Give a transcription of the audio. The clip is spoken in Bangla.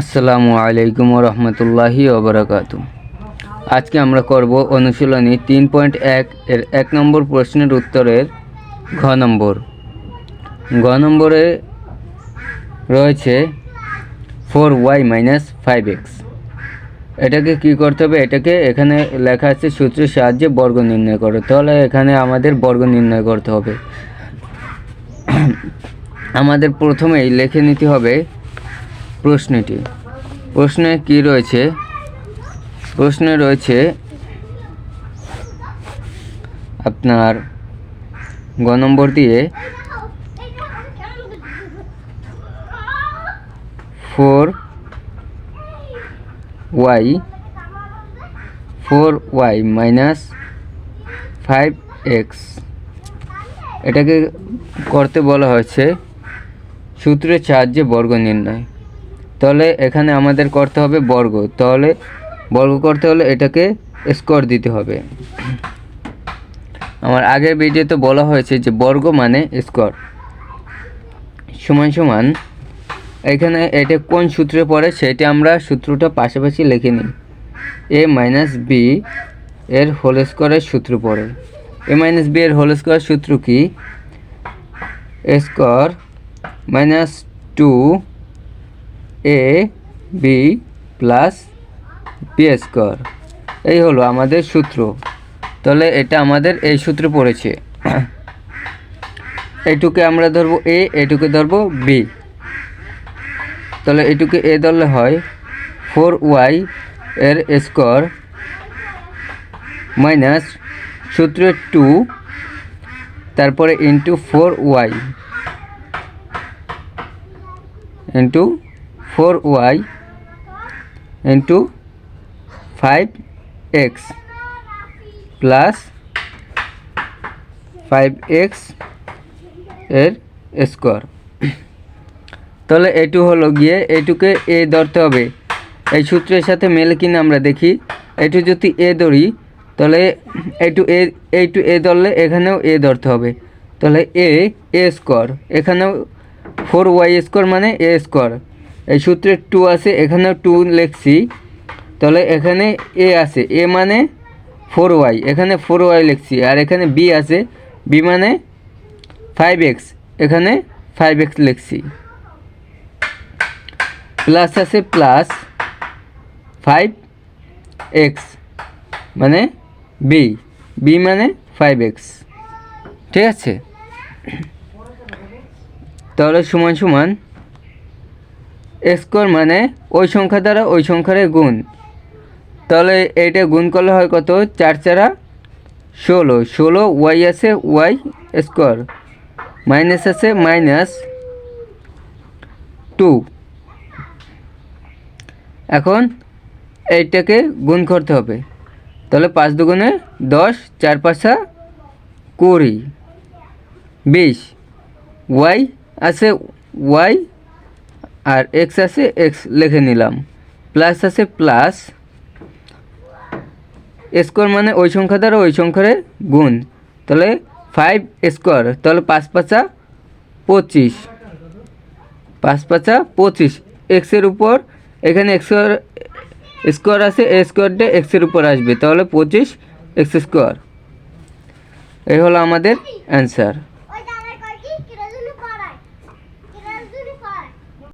আসসালামু আলাইকুম রহমতুল্লাহি ওবরাকাত আজকে আমরা করব অনুশীলনী তিন পয়েন্ট এক এর এক নম্বর প্রশ্নের উত্তরের ঘ নম্বর। ঘ নম্বরে রয়েছে four Y minus five X. এটাকে কি করতে হবে? এটাকে এখানে লেখা আছে সূত্রের সাহায্যে বর্গ নির্ণয় করো। তাহলে এখানে আমাদের বর্গ নির্ণয় করতে হবে। আমাদের প্রথমেই লিখে নিতে হবে প্রশ্নটি। প্রশ্নে কি রয়েছে? প্রশ্নে রয়েছে আপনার গ নম্বর দিয়ে four Y four Y minus five X. এটাকে করতে বলা হয়েছে সূত্রের সাহায্যে বর্গ নির্ণয়। তাহলে এখানে আমাদের করতে হবে বর্গ। তাহলে বর্গ করতে হলে এটাকে স্কোর দিতে হবে। আমার আগের ভিডিওতে বলা হয়েছে যে বর্গ মানে স্কোর সমান সমান, এখানে এটা কোন সূত্রে পড়ে সেটা আমরা সূত্রটা পাশাপাশি লিখে নিই। এ মাইনাস বি এর হোল স্কোয়ারের সূত্র পড়ে। এ মাইনাস বি এর হোল স্কোয়ার সূত্র কি? Square minus two A B plus B square এই হলো আমাদের সূত্র। তাহলে এটা আমাদের এই সূত্রে পড়েছে। এইটুকে আমরা ধরবো এ এটুকে ধরবো বি তাহলে এটুকে এ ধরলে হয় ফোর ওয়াই এর স্কোয়ার মাইনাস সূত্রে টু তারপরে into four Y into four Y into five X plus five এক্সের স্কোয়ার। তাহলে এটু হলো গিয়ে এটুকে এ ধরতে হবে। এই সূত্রের সাথে মেলে কিনা আমরা দেখি। এটু যদি এ ধরি, তাহলে এটু এ, এইটু এ ধরলে এখানেও এ ধরতে হবে। তাহলে এ এ স্কোয়ার। এখানেও ফোর ওয়াই স্কোয়ার মানে এ স্কোয়ার। এই সূত্রে টু আছে, এখানেও টু লিখছি। তাহলে এখানে এ আছে। এ মানে ফোর ওয়াই এখানে ফোর ওয়াই লিখছি। আর এখানে বি আছে। বি মানে ফাইভ এক্স এখানে ফাইভ এক্স লিখছি। প্লাস আছে প্লাস ফাইভ এক্স মানে বি বি মানে ফাইভ এক্স ঠিক আছে? তাহলে সমান সমান স্কোয়ার মানে ওই সংখ্যা দ্বারা ওই সংখ্যার গুণ। তাহলে এইটা গুণ করলে হয় কত? চার চারা ষোলো। ষোলো ওয়াই আছে ওয়াই স্কোয়ার মাইনাস আছে মাইনাস টু। এখন এইটাকে গুণ করতে হবে। তাহলে পাঁচ দুগুণে দশ, চার পাঁচা কুড়ি। বিশ। ওয়াই আছে ওয়াই আর এক্স আছে এক্স লিখে নিলাম। প্লাস আছে প্লাস স্কোয়ার মানে ওই সংখ্যা দ্বারা ওই সংখ্যারে গুণ। তাহলে ফাইভ স্কোয়ার তাহলে পাঁচ পাঁচা পঁচিশ। পাঁচ পাঁচা পঁচিশ এক্সের উপর, এখানে এক্সের স্কোয়ার আছে এ স্কোয়ারটা এক্সের উপর আসবে। তাহলে পঁচিশ এক্স স্কোয়ার এই হলো আমাদের অ্যান্সার